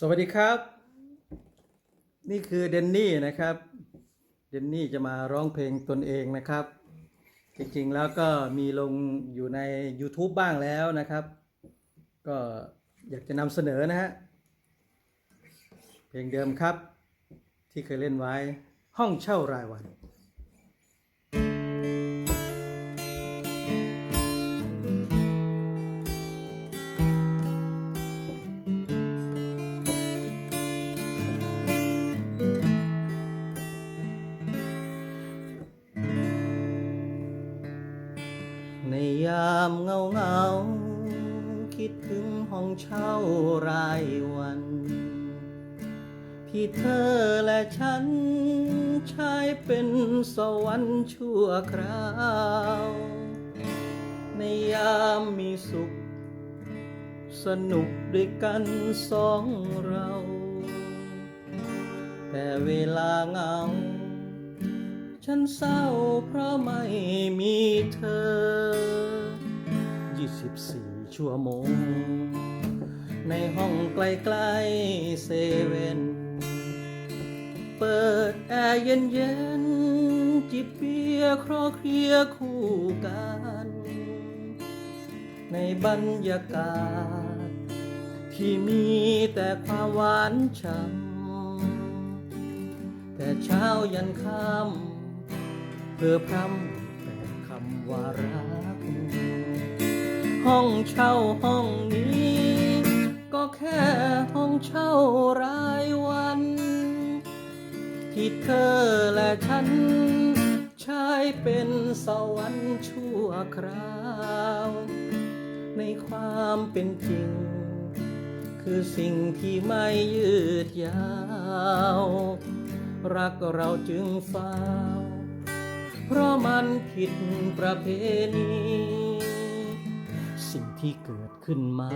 สวัสดีครับ นี่คือเดนนี่นะครับ เดนนี่จะมาร้องเพลงตนเองนะครับ จริงๆแล้วก็มีลงอยู่ใน YouTube บ้างแล้วนะครับ ก็อยากจะนำเสนอนะฮะ เพลงเดิมครับ ที่เคยเล่นไว้ห้องเช่ารายวัน ในยามเงาเงา คิดถึงห้องเช่ารายวัน ที่เธอและฉันใช้เป็นสวรรค์ชั่วคราว ในยามมีสุข สนุกด้วยกันสองเรา แต่เวลาเงา ฉันเศร้าเพราะไม่มีเธอ 24 ชั่วโมง ในห้องใกลๆเซเว่น เปิดแอร์เย็นๆ จิบเบียร์ครอเคลียร์คู่กัน ในบรรยากาศ ที่มีแต่ความหวานฉ่ำแต่เช้ายันค่ำ เพื่อพร่ำแต่คำว่ารัก ห้องเช่าห้องนี้ ก็แค่ห้องเช่ารายวัน ที่เธอและฉัน ใช้เป็นสวรรค์ชั่วคราว ในความเป็นจริง คือสิ่งที่ไม่ยืดยาว รักเราจึงฟาว เพราะมันผิดประเพณี สิ่งที่เกิดขึ้นมา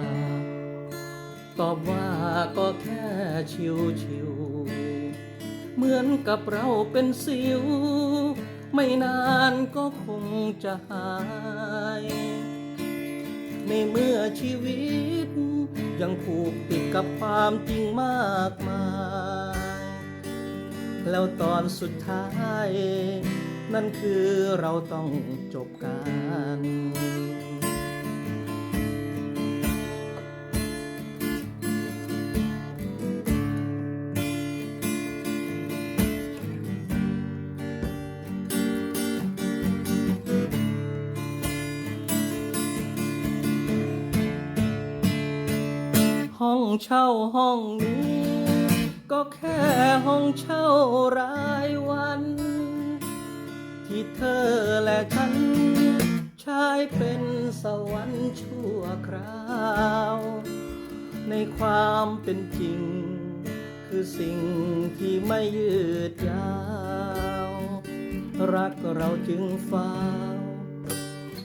ตอบว่าก็แค่ชิวชิวเหมือนกับเราเป็นสิว ไม่นานก็คงจะหาย ในเมื่อชีวิต ยังผูกติดกับความจริงมากมาย แล้วตอนสุดท้าย นั่นคือเราต้องจบกันห้องเช่าห้องนี้ ก็แค่ห้องเช่ารายวัน ที่เธอและฉัน ใช้เป็นสวรรค์ชั่วคราว ในความเป็นจริง คือสิ่งที่ไม่ยืดยาว รักเราจึงฟ้าว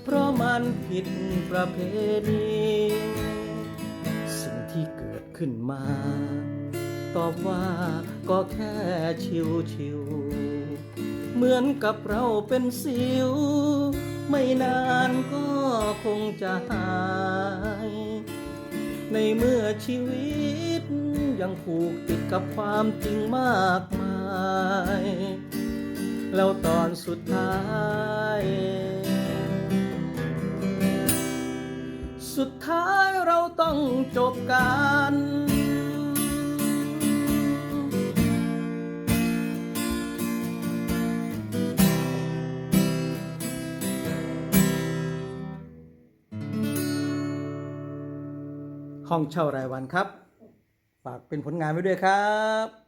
เพราะมันผิดประเพณีสิ่งที่เกิดขึ้นมา ตอบว่าก็แค่ชิวชิวๆ เหมือนกับเราเป็นสิว ไม่นานก็คงจะหาย ในเมื่อชีวิตยังผูกติดกับความจริงมากมาย แล้วตอนสุดท้าย สุดท้ายเราต้องจบกัน ห้องเช่ารายวันครับ ฝากเป็นผลงานไว้ด้วยครับ